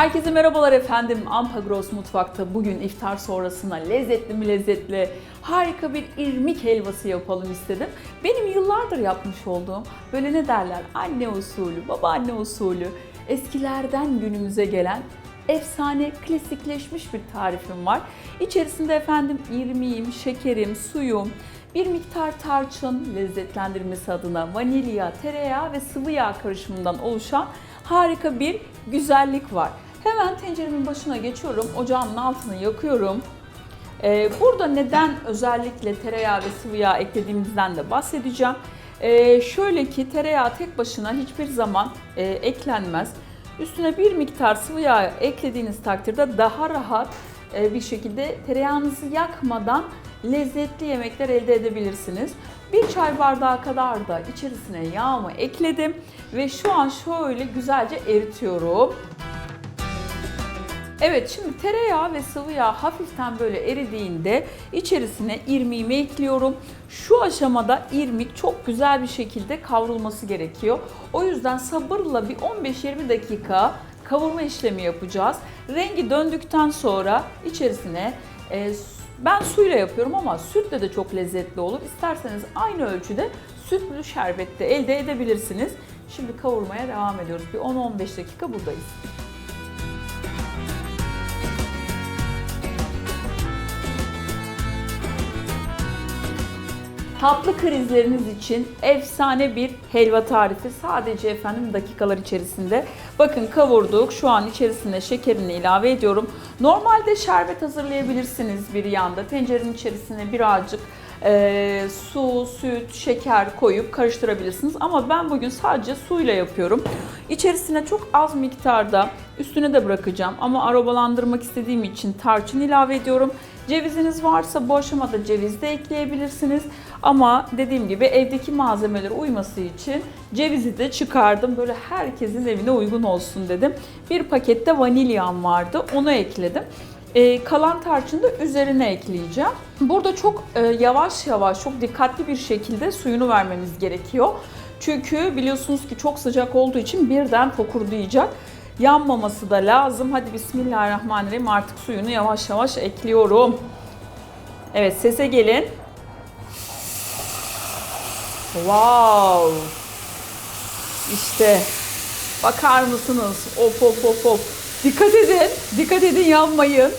Herkese merhabalar efendim. Ampagros Mutfak'ta bugün iftar sonrasına lezzetli mi lezzetli harika bir irmik helvası yapalım istedim. Benim yıllardır yapmış olduğum böyle ne derler anne usulü, babaanne usulü eskilerden günümüze gelen efsane klasikleşmiş bir tarifim var. İçerisinde efendim irmiğim, şekerim, suyum, bir miktar tarçın lezzetlendirmesi adına vanilya, tereyağı ve sıvı yağ karışımından oluşan harika bir güzellik var. Hemen tenceremin başına geçiyorum. Ocağımın altını yakıyorum. Ee, burada neden özellikle tereyağı ve sıvı yağ eklediğimizden de bahsedeceğim. Ee, şöyle ki tereyağı tek başına hiçbir zaman e, eklenmez. Üstüne bir miktar sıvı yağ eklediğiniz takdirde daha rahat e, bir şekilde tereyağınızı yakmadan lezzetli yemekler elde edebilirsiniz. Bir çay bardağı kadar da içerisine yağımı ekledim ve şu an şöyle güzelce eritiyorum. Evet şimdi tereyağı ve sıvı yağ hafiften böyle eridiğinde içerisine irmiğimi ekliyorum. Şu aşamada irmik çok güzel bir şekilde kavrulması gerekiyor. O yüzden sabırla bir 15-20 dakika kavurma işlemi yapacağız. Rengi döndükten sonra içerisine e, ben suyla yapıyorum ama sütle de çok lezzetli olur. İsterseniz aynı ölçüde sütlü şerbet de elde edebilirsiniz. Şimdi kavurmaya devam ediyoruz. Bir 10-15 dakika buradayız. Tatlı krizleriniz için efsane bir helva tarifi. Sadece efendim dakikalar içerisinde. Bakın kavurduk. Şu an içerisine şekerini ilave ediyorum. Normalde şerbet hazırlayabilirsiniz bir yanda. Tencerenin içerisine birazcık e, su, süt, şeker koyup karıştırabilirsiniz. Ama ben bugün sadece suyla yapıyorum. İçerisine çok az miktarda üstüne de bırakacağım. Ama aromalandırmak istediğim için tarçın ilave ediyorum. Ceviziniz varsa bu aşamada ceviz de ekleyebilirsiniz. Ama dediğim gibi evdeki malzemeler uyması için cevizi de çıkardım. Böyle herkesin evine uygun olsun dedim. Bir pakette vanilyam vardı. Onu ekledim. Ee, kalan tarçını da üzerine ekleyeceğim. Burada çok e, yavaş yavaş, çok dikkatli bir şekilde suyunu vermemiz gerekiyor. Çünkü biliyorsunuz ki çok sıcak olduğu için birden fokurdayacak. Yanmaması da lazım. Hadi Bismillahirrahmanirrahim artık suyunu yavaş yavaş ekliyorum. Evet sese gelin. Wow. İşte bakar mısınız? Of of of of. Dikkat edin. Dikkat edin yanmayın.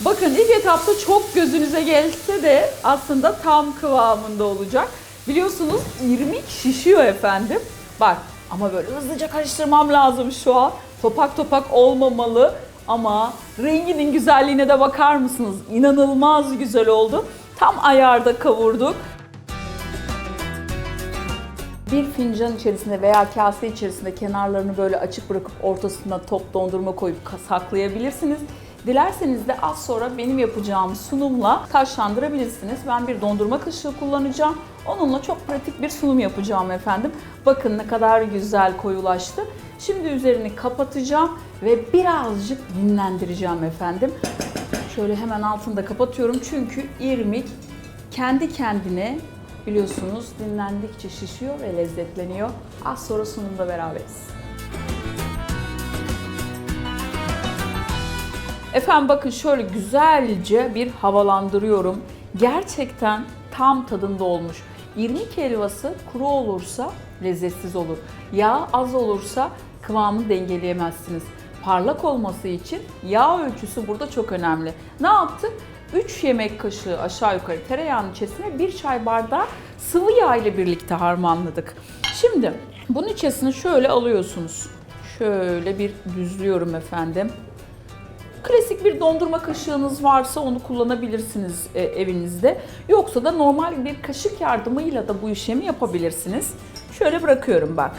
Bakın ilk etapta çok gözünüze gelse de aslında tam kıvamında olacak. Biliyorsunuz irmik şişiyor efendim. Bak ama böyle hızlıca karıştırmam lazım şu an. Topak topak olmamalı ama renginin güzelliğine de bakar mısınız? İnanılmaz güzel oldu. Tam ayarda kavurduk. Bir fincan içerisinde veya kase içerisinde kenarlarını böyle açık bırakıp ortasına top dondurma koyup saklayabilirsiniz. Dilerseniz de az sonra benim yapacağım sunumla taşlandırabilirsiniz. Ben bir dondurma kaşığı kullanacağım. Onunla çok pratik bir sunum yapacağım efendim. Bakın ne kadar güzel koyulaştı. Şimdi üzerini kapatacağım ve birazcık dinlendireceğim efendim. Şöyle hemen altını da kapatıyorum çünkü irmik kendi kendine biliyorsunuz dinlendikçe şişiyor ve lezzetleniyor. Az sonra sunumda beraberiz. Efendim bakın şöyle güzelce bir havalandırıyorum. Gerçekten tam tadında olmuş. İrmik helvası kuru olursa lezzetsiz olur. Yağ az olursa kıvamını dengeleyemezsiniz. Parlak olması için yağ ölçüsü burada çok önemli. Ne yaptık? 3 yemek kaşığı aşağı yukarı tereyağının içerisine 1 çay bardağı sıvı yağ ile birlikte harmanladık. Şimdi bunun içerisine şöyle alıyorsunuz. Şöyle bir düzlüyorum efendim. Klasik bir dondurma kaşığınız varsa onu kullanabilirsiniz e, evinizde. Yoksa da normal bir kaşık yardımıyla da bu işlemi yapabilirsiniz. Şöyle bırakıyorum bak.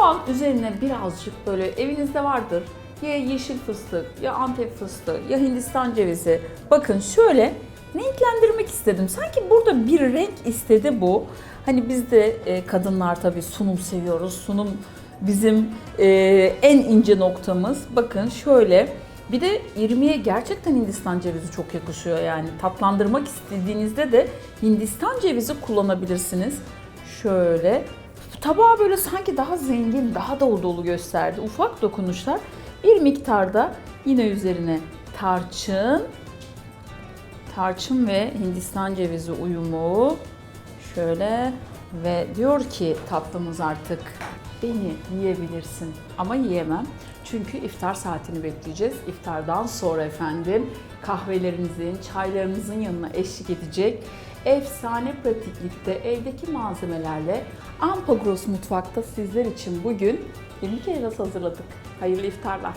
Şu an üzerine birazcık böyle evinizde vardır. Ya yeşil fıstık, ya antep fıstığı, ya hindistan cevizi. Bakın şöyle renklendirmek istedim. Sanki burada bir renk istedi bu. Hani biz de e, kadınlar tabii sunum seviyoruz. Sunum bizim e, en ince noktamız. Bakın şöyle Bir de irmiye gerçekten Hindistan cevizi çok yakışıyor yani. Tatlandırmak istediğinizde de Hindistan cevizi kullanabilirsiniz. Şöyle tabağı böyle sanki daha zengin, daha dolu dolu gösterdi. Ufak dokunuşlar. Bir miktarda yine üzerine tarçın, tarçın ve Hindistan cevizi uyumu. Şöyle ve diyor ki tatlımız artık beni yiyebilirsin ama yiyemem. Çünkü iftar saatini bekleyeceğiz. İftardan sonra efendim kahvelerinizin, çaylarınızın yanına eşlik edecek efsane pratiklikte evdeki malzemelerle Ampagros mutfakta sizler için bugün 20 helvası hazırladık. Hayırlı iftarlar.